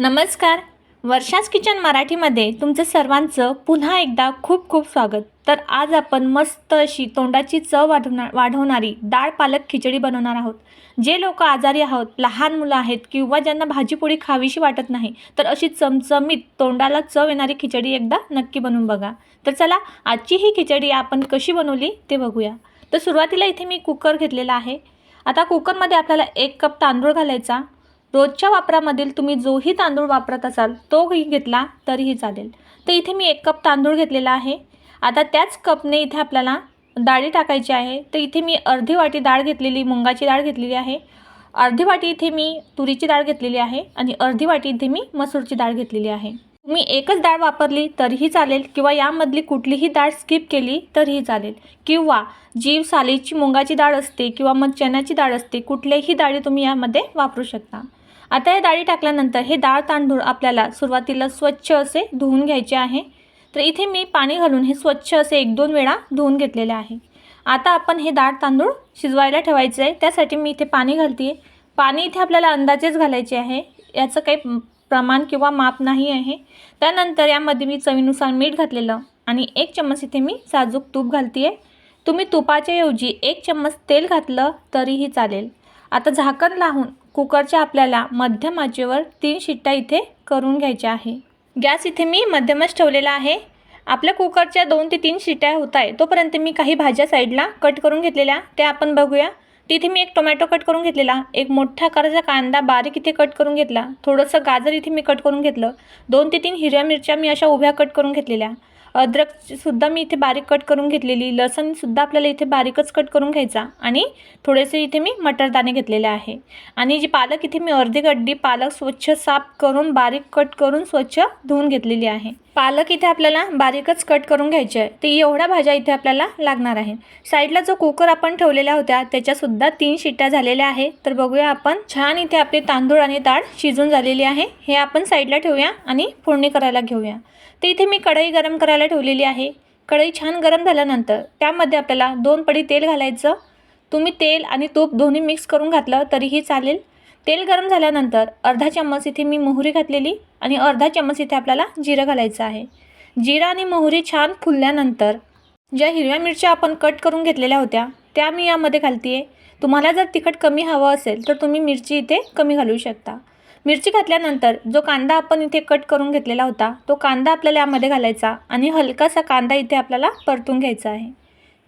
नमस्कार. वर्षाच किचन मराठीमध्ये तुमचं सर्वांचं पुन्हा एकदा खूप खूप स्वागत. तर आज आपण मस्त अशी तोंडाची चव वाढवणार वाढवणारी डाळ पालक खिचडी बनवणार आहोत. जे लोक आजारी आहोत लहान मुलं आहेत किंवा ज्यांना भाजीपोळी खावीशी वाटत नाही तर अशी चमचमीत तोंडाला चव येणारी खिचडी एकदा नक्की बनवून बघा. तर चला आजची ही खिचडी आपण कशी बनवली ते बघूया. तर सुरुवातीला इथे मी कुकर घेतलेला आहे. आता कुकरमध्ये आपल्याला एक कप तांदूळ घालायचा. रोजच्या वापरामधील तुम्ही जोही तांदूळ वापरत असाल तोही घेतला तरीही चालेल. तर इथे मी एक कप तांदूळ घेतलेला आहे. आता त्याच कपने इथे आपल्याला डाळी टाकायची आहे. तर इथे मी अर्धी वाटी डाळ घेतलेली मुंगाची डाळ घेतलेली आहे. अर्धी वाटी इथे मी तुरीची डाळ घेतलेली आहे आणि अर्धी वाटी इथे मी मसूरची डाळ घेतलेली आहे. तुम्ही एकच डाळ वापरली तरीही चालेल किंवा यामधली कुठलीही डाळ स्किप केली तरीही चालेल. किंवा जी सालीची मुंगाची डाळ असते किंवा मग चण्याची डाळ असते कुठल्याही डाळी तुम्ही यामध्ये वापरू शकता. आता हे डाळी टाकल्यानंतर हे डाळ तांदूळ आपल्याला सुरुवातीला स्वच्छ असे धुवून घ्यायचे आहे. तर इथे मी पाणी घालून हे स्वच्छ असे एक दोन वेळा धुवून घेतलेले आहे. आता आपण हे डाळ तांदूळ शिजवायला ठेवायचं आहे. त्यासाठी मी इथे पाणी घालते. पाणी इथे आपल्याला अंदाजेच घालायचे आहे. याचं काही प्रमाण किंवा माप नाही आहे. त्यानंतर यामध्ये मी चवीनुसार मीठ घातलेलं आणि एक चम्मच इथे मी साजूक तूप घालते आहे तुम्ही तुपाच्या ऐवजी एक चम्मच तेल घातलं तरीही चालेल. आता झाकण लावून कुकरच्या आपल्याला मध्यम आचेवर तीन शिट्ट्या इथे करून घ्यायच्या आहे. गॅस इथे मी मध्यमच ठेवलेला आहे. आपल्या कुकरच्या दोन ते तीन शिट्ट्या होत आहे तोपर्यंत मी काही भाज्या साईडला कट करून घेतलेल्या त्या आपण बघूया. तिथे मी एक टोमॅटो कट करून घेतलेला एक मोठ्या आकाराचा कांदा बारीक इथे कट करून घेतला थोडंसं गाजर इथे मी कट करून घेतलं दोन ते तीन हिरव्या मिरच्या मी अशा उभ्या कट करून घेतलेल्या. अद्रकसुद्धा मी इथे बारीक कट करून घेतलेली लसणसुद्धा आपल्याला इथे बारीकच कट करून घ्यायचा आणि थोडेसे इथे मी मटरदाणे घेतलेले आहे. आणि जी पालक इथे मी अर्धी गड्डी पालक स्वच्छ साफ करून बारीक कट करून स्वच्छ धुवून घेतलेली आहे. पालक इथे आपल्याला बारीकच कट करून घ्यायचे आहे. तर एवढ्या भाज्या इथे आपल्याला लागणार आहे साईडला जो कुकर आपण ठेवलेल्या होत्या त्याच्यासुद्धा तीन शिट्ट्या झालेल्या आहे तर बघूया आपण छान इथे आपले तांदूळ आणि डाळ शिजून झालेली आहे. हे आपण साईडला ठेवूया आणि फोडणी करायला घेऊया. तर इथे मी कढई गरम करायला ठेवलेली आहे. कढई छान गरम झाल्यानंतर त्यामध्ये आपल्याला दोन पडी तेल घालायचं. तुम्ही तेल आणि तूप दोन्ही मिक्स करून घातलं तरीही चालेल. तेल गरम झाल्यानंतर अर्धा चम्मच इथे मी मोहरी घातलेली आणि अर्धा चम्मच इथे आपल्याला जिरं घालायचं आहे. जिरा आणि मोहरी छान फुलल्यानंतर ज्या हिरव्या मिरच्या आपण कट करून घेतलेल्या होत्या त्या मी यामध्ये घालते आहे तुम्हाला जर तिखट कमी हवं असेल तर तुम्ही मिरची इथे कमी घालू शकता. मिरची घातल्यानंतर जो कांदा आपण इथे कट करून घेतलेला होता तो कांदा आपल्याला यामध्ये घालायचा आणि हलकासा कांदा इथे आपल्याला परतून घ्यायचा आहे.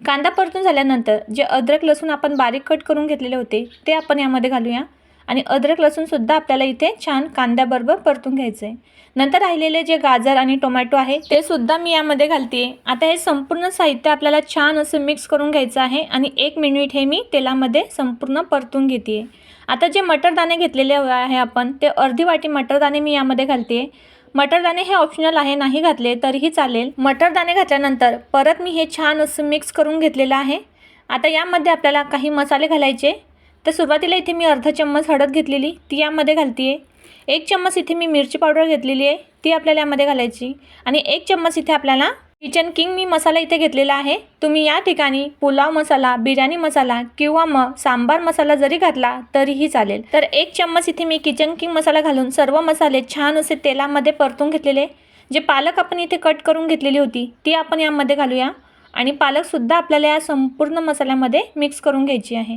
कांदा परतून झाल्यानंतर जे अद्रक लसूण आपण बारीक कट करून घेतलेले होते ते आपण यामध्ये घालूया. आणि अद्रक लसूणसुद्धा आपल्याला इथे छान कांद्याबरोबर परतून घ्यायचं आहे नंतर राहिलेले जे गाजर आणि टोमॅटो आहे ते सुद्धा मी यामध्ये घालते आता हे संपूर्ण साहित्य आपल्याला छान असं मिक्स करून घ्यायचं आहे आणि एक मिनिट हे मी तेलामध्ये संपूर्ण परतून घेते आता जे मटरदाणे घेतलेले आहे आपण ते अर्धी वाटी मटरदाणे मी यामध्ये घालते मटरदाणे हे ऑप्शनल आहे नाही घातले तरीही चालेल. मटरदाणे घातल्यानंतर परत मी हे छान असं मिक्स करून घेतलेलं आहे. आता यामध्ये आपल्याला काही मसाले घालायचे. तर सुरुवातीला इथे मी अर्धा चम्मच हळद घेतलेली ती यामध्ये घालते आहे एक चम्मच इथे मी मिरची पावडर घेतलेली आहे ती आपल्याला यामध्ये घालायची. आणि एक चम्मच इथे आपल्याला किचन किंग मी मसाला इथे घेतलेला आहे. तुम्ही या ठिकाणी पुलाव मसाला बिर्याणी मसाला किंवा मग सांबार मसाला जरी घातला तरीही चालेल. तर एक चम्मच इथे मी किचन किंग मसाला घालून सर्व मसाले छान असे तेलामध्ये परतून घेतलेले जे पालक आपण इथे कट करून घेतलेली होती ती आपण यामध्ये घालूया. आणि पालकसुद्धा आपल्याला या संपूर्ण मसाल्यामध्ये मिक्स करून घ्यायची आहे.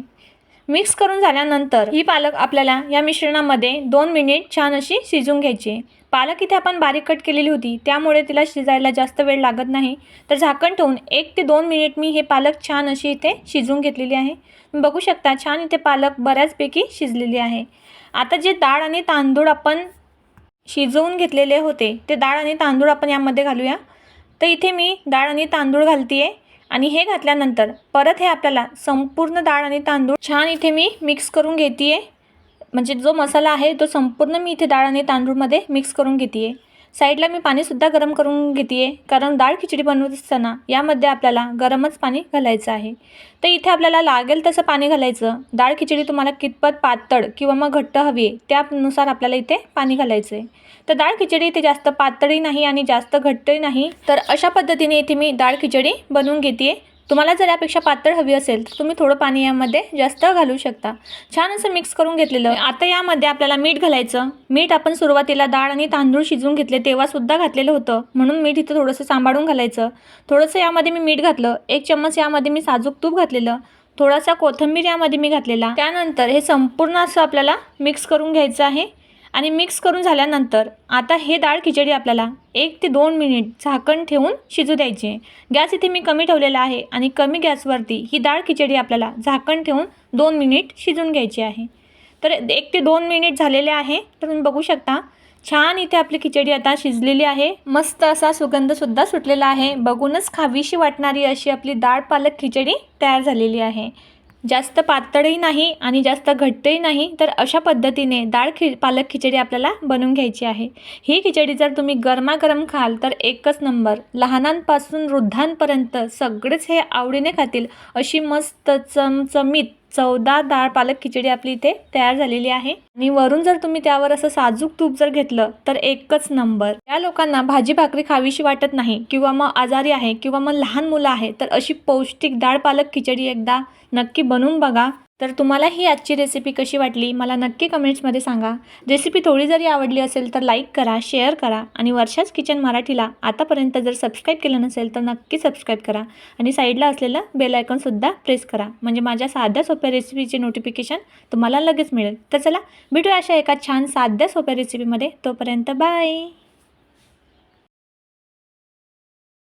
मिक्स करून झाल्यानंतर ही पालक आपल्याला या मिश्रणामध्ये दोन मिनिट छान अशी शिजून घ्यायची. पालक इथे आपण बारीक कट केलेली होती त्यामुळे तिला शिजायला जास्त वेळ लागत नाही. तर झाकण ठेवून एक ते दोन मिनिट मी हे पालक छान अशी इथे शिजवून घेतलेली आहे. बघू शकता छान इथे पालक बऱ्याचपैकी शिजलेली आहे. आता जे डाळ आणि तांदूळ आपण शिजवून घेतलेले होते ते डाळ आणि तांदूळ आपण यामध्ये घालूया. तर इथे मी डाळ आणि तांदूळ घालते आहे आणि हे घातल्यानंतर परत हे आपल्याला संपूर्ण डाळ आणि तांदूळ छान इथे मी मिक्स करून घेते आहे म्हणजे जो मसाला आहे तो संपूर्ण मी इथे डाळ आणि तांदूळमध्ये मिक्स करून घेते आहे साईडला मी पाणीसुद्धा गरम करून घेते आहे कारण डाळ खिचडी बनवत असताना यामध्ये आपल्याला गरमच पाणी घालायचं आहे. तर इथे आपल्याला लागेल तसं पाणी घालायचं. डाळ खिचडी तुम्हाला कितपत पातळ किंवा मग घट्ट हवी आहे त्यानुसार आपल्याला इथे पाणी घालायचं आहे तर डाळ खिचडी इथे जास्त पातळी नाही आणि जास्त घट्टही नाही. तर अशा पद्धतीने इथे मी डाळ खिचडी बनवून घेते तुम्हाला जर यापेक्षा पातळ हवी असेल तर तुम्ही थोडं पाणी यामध्ये जास्त घालू शकता. छान असं मिक्स करून घेतलेलं. आता यामध्ये आपल्याला मीठ घालायचं. मीठ आपण सुरुवातीला डाळ आणि तांदूळ शिजवून घेतले तेव्हासुद्धा घातलेलं होतं. म्हणून मीठ इथं थोडंसं सांभाळून घालायचं. थोडंसं यामध्ये मी मीठ घातलं. एक चम्मच यामध्ये मी साजूक तूप घातलेलं. थोडासा कोथिंबीर यामध्ये मी घातलेला. त्यानंतर हे संपूर्ण असं आपल्याला मिक्स करून घ्यायचं आहे. आणि मिक्स करून झाल्यानंतर आता हे डाळ खिचडी आपल्याला एक ते दोन मिनिट झाकण ठेवून शिजू द्यायची आहे. गॅस इथे मी कमी ठेवलेला आहे आणि कमी गॅसवरती ही डाळ खिचडी आपल्याला झाकण ठेवून दोन मिनिट शिजून घ्यायची आहे. तर एक ते दोन मिनिट झालेले आहे. तर तुम्ही बघू शकता छान इथे आपली खिचडी आता शिजलेली आहे. मस्त असा सुगंधसुद्धा सुटलेला आहे. बघूनच खावीशी वाटणारी अशी आपली डाळ पालक खिचडी तयार झालेली आहे. जास्त पातळही नाही आणि जास्त घट्टही नाही तर अशा पद्धतीने डाळ खि पालक खिचडी आपल्याला बनवून घ्यायची आहे. ही खिचडी जर तुम्ही गरमागरम खाल तर एकच नंबर. लहानांपासून वृद्धांपर्यंत सगळेच हे आवडीने खातील अशी मस्त चमचमीत चौदा डाळ पालक खिचडी आपली इथे तयार झालेली आहे. आणि वरून जर तुम्ही त्यावर असं साजूक तूप जर घेतलं तर एकच नंबर. या लोकांना भाजी भाकरी खावीशी वाटत नाही किंवा मग आजारी आहे किंवा मग लहान मुलं आहे तर अशी पौष्टिक डाळ पालक खिचडी एकदा नक्की बनवून बघा. तर तुम्हाला ही आजची रेसिपी कशी वाटली मला नक्की कमेंट्समध्ये सांगा. रेसिपी थोडी जरी आवडली असेल तर लाईक करा शेअर करा आणि वर्षाच किचन मराठीला आतापर्यंत जर सबस्क्राईब केलं नसेल तर नक्की सबस्क्राईब करा आणि साईडला असलेलं बेल आयकॉनसुद्धा प्रेस करा. म्हणजे माझ्या साध्या सोप्या रेसिपीचे नोटिफिकेशन तुम्हाला लगेच मिळेल. तर चला भेटूया अशा एका छान साध्या सोप्या रेसिपीमध्ये तोपर्यंत बाय